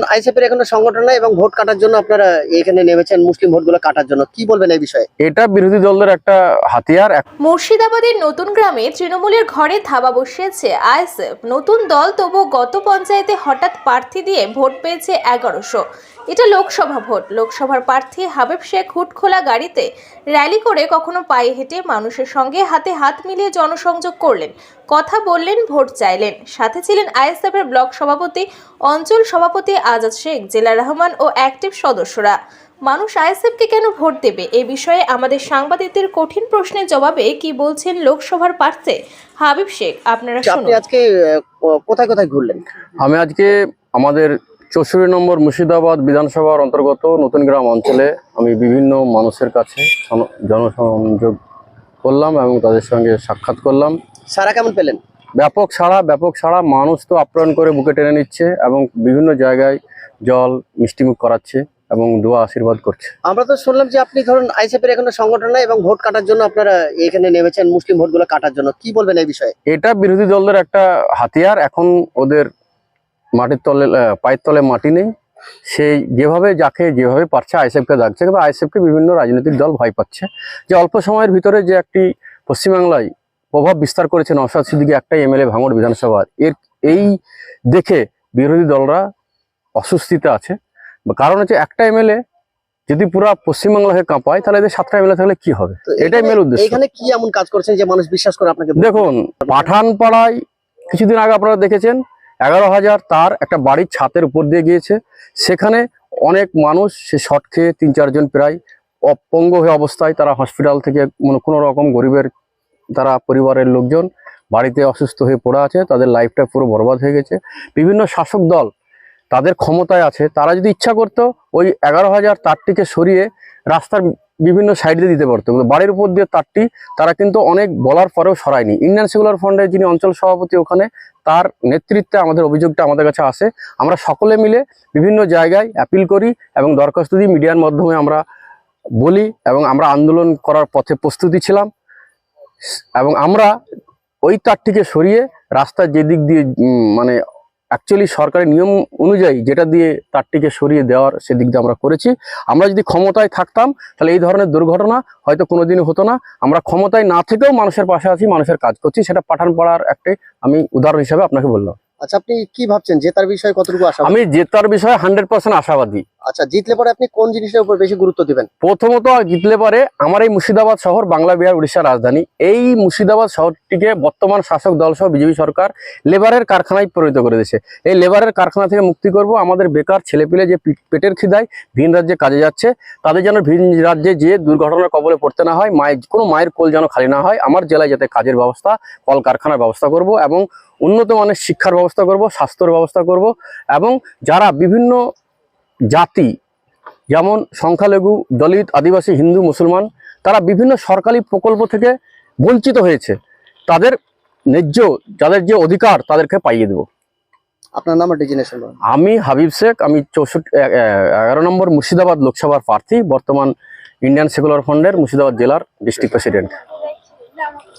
ধরুন আইসিএফের এখন সংগঠন নাই এবং ভোট কাটার জন্য আপনারা এখানে নেমেছেন মুসলিম ভোটগুলো কাটার জন্য। কি বলবেন এই বিষয়ে? এটা বিরোধী দলদের একটা হাতিয়ার। মুর্শিদাবাদের নতুন গ্রামে তৃণমূলের ঘরে থাবা বসিয়েছে আইএসএফ। নতুন দল তবু গত পঞ্চায়েতে হঠাৎ প্রার্থী দিয়ে ভোট পেয়েছে এগারোশো। এটা লোকসভা ভোট। লোকসভার প্রার্থী হাবিব শেখ হুটখোলা গাড়িতে র্যালি করে কখনো পায়ে হেঁটে মানুষের সঙ্গে হাতে হাত মিলিয়ে জনসংযোগ করলেন। কথা বললেন ভোট চাইলেন। সাথে ছিলেন আইএসএফের ব্লক সভাপতি অঞ্চল সভাপতি আজাদ শেখ জেলা রহমান ও অ্যাক্টিভ সদস্যরা। মানুষ আইএসএফকে কেন ভোট দেবে? এ বিষয়ে আমাদের সাংবাদিকদের কঠিন প্রশ্নের জবাবে কি বলছেন লোকসভার প্রার্থী হাবিব শেখ? আপনারা আপনি শুনুন। আজকে কোথায় কোথায় ঘুরলেন? আমি আজকে আমাদের চৌষট্টি নম্বর মুর্শিদাবাদ বিধানসভার অন্তর্গত নতুন গ্রাম অঞ্চলে আমি বিভিন্ন মানুষের কাছে জন- জনসংযোগ করলাম এবং তাদের সঙ্গে সাক্ষাৎ করলাম। সারা কেমন পেলেন? ব্যাপক সাড়া ব্যাপক সাড়া। মানুষ তো আপ্যায়ন করে বুকে টেনে নিচ্ছে এবং বিভিন্ন জায়গায় জল মিষ্টিমুখ করাচ্ছে এবং দোয়া আশীর্বাদ করছে। আমরা তো শুনলাম যে আপনি ধরুন আইসিএফের এখানে সংগঠন নাই এবং ভোট কাটার জন্য আপনারা এখানে নেমেছেন মুসলিম ভোটগুলো কাটার জন্য। কি বলবেন এই বিষয়ে? এটা বিরোধী দলদের একটা হাতিয়ার। এখন ওদের মাটির তলে পায়ের তলে মাটি নেই। সেই যেভাবে যাকে যেভাবে পারছে আইএসএফকে ডাকছে কিন্তু আইএসএফকে বিভিন্ন রাজনৈতিক দল ভয় পাচ্ছে। যে অল্প সময়ের ভিতরে যে একটি পশ্চিমবাংলায় প্রভাব বিস্তার করেছে নওশাদ সিদ্দিকী একটাই এমএলএ ভাঙড় বিধানসভার এর এই দেখে বিরোধী দলরা অস্বস্তিতে আছে। কারণ হচ্ছে একটা এমএলএ যদি পুরা পশ্চিমবাংলাকে কাঁপায় তাহলে এদের সাতটা এমএলএ থাকলে কি হবে? এটাই মেল উদ্দেশ্য। এখানে কি এমন কাজ করছেন যে মানুষ বিশ্বাস করে আপনাকে দেখুন পাঠানপাড়ায় কিছুদিন আগে আপনারা দেখেছেন এগারো হাজার তার একটা বাড়ির ছাতের উপর দিয়ে গিয়েছে। সেখানে অনেক মানুষ, সে শট খেয়ে তিন চারজন প্রায় অপঙ্গ হয়ে অবস্থায় তারা হসপিটাল থেকে মানে কোনো রকম গরিবের, তারা পরিবারের লোকজন বাড়িতে অসুস্থ হয়ে পড়ে আছে, তাদের লাইফটা পুরো বরবাদ হয়ে গেছে। বিভিন্ন শাসক দল তাদের ক্ষমতায় আছে। তারা যদি ইচ্ছা করতো ওই এগারো হাজার তারটিকে সরিয়ে রাস্তার বিভিন্ন সাইড দিতে পারতো। কিন্তু বাড়ির উপর দিয়ে তারটি, তারা কিন্তু অনেক বলার পরেও সরায়নি। ইন্ডিয়ান সেকুলার ফ্রন্টের যিনি অঞ্চল সভাপতি ওখানে, তার নেতৃত্বে আমাদের অভিযোগটা আমাদের কাছে আসে। আমরা সকলে মিলে বিভিন্ন জায়গায় অ্যাপিল করি এবং দরখাস্ত দিই। মিডিয়ার মাধ্যমে আমরা বলি এবং আমরা আন্দোলন করার পথে প্রস্তুতি ছিলাম। এবং আমরা ওই তারটিকে সরিয়ে রাস্তার যে দিক দিয়ে মানে অ্যাকচুয়ালি সরকারের নিয়ম অনুযায়ী যেটা দিয়ে তারটিকে সরিয়ে দেওয়ার সেদিক দিয়ে আমরা করেছি। আমরা যদি ক্ষমতায় থাকতাম, তাহলে এই ধরনের দুর্ঘটনা হয়তো কোনোদিনই হতো না। আমরা ক্ষমতায় না থেকেও মানুষের পাশে আছি, মানুষের কাজ করছি, সেটা পাঠান পাঠানপাড়ার একটি আমি উদাহরণ হিসাবে আপনাকে বললাম। আচ্ছা আপনি কি ভাবছেন? জেতার বিষয়ে কতটুকু আশা আমি জেতার বিষয়ে হান্ড্রেড পার্সেন্ট আশাবাদী। আচ্ছা জিতলে পরে আপনি কোন জিনিসের উপর বেশি গুরুত্ব দিবেন? প্রথমত জিতলে পারে আমার এই মুর্শিদাবাদ শহর বাংলা বিহার উড়িষ্যার রাজধানী। এই মুর্শিদাবাদ শহরটিকে বর্তমান শাসক দল সহ বিজেপি সরকার লেবারের কারখানায় পরিণত করে দিয়েছে। এই লেবারের কারখানা থেকে মুক্তি করব আমাদের বেকার ছেলেপিলে যে পেটের খিদায় ভিন রাজ্যে কাজে যাচ্ছে তাদের যেন ভিন রাজ্যে যে দুর্ঘটনার কবলে পড়তে না হয় মায়ের কোনো মায়ের কোল যেন খালি না হয় আমার জেলায় যাতে কাজের ব্যবস্থা কলকারখানার ব্যবস্থা করব এবং উন্নত মানের শিক্ষার ব্যবস্থা করব স্বাস্থ্যের ব্যবস্থা করব এবং যারা বিভিন্ন জাতি যেমন সংখ্যালঘু দলিত আদিবাসী হিন্দু মুসলমান তারা বিভিন্ন সরকারি প্রকল্প থেকে বঞ্চিত হয়েছে তাদের ন্যায্য যাদের যে অধিকার তাদেরকে পাইয়ে দেব। আপনার নাম ডিজিনেশন আমি হাবিব শেখ আমি চৌষট্টি এগারো নম্বর মুর্শিদাবাদ লোকসভার প্রার্থী বর্তমান ইন্ডিয়ান সেকুলার ফান্ডের মুর্শিদাবাদ জেলার ডিস্ট্রিক্ট প্রেসিডেন্ট।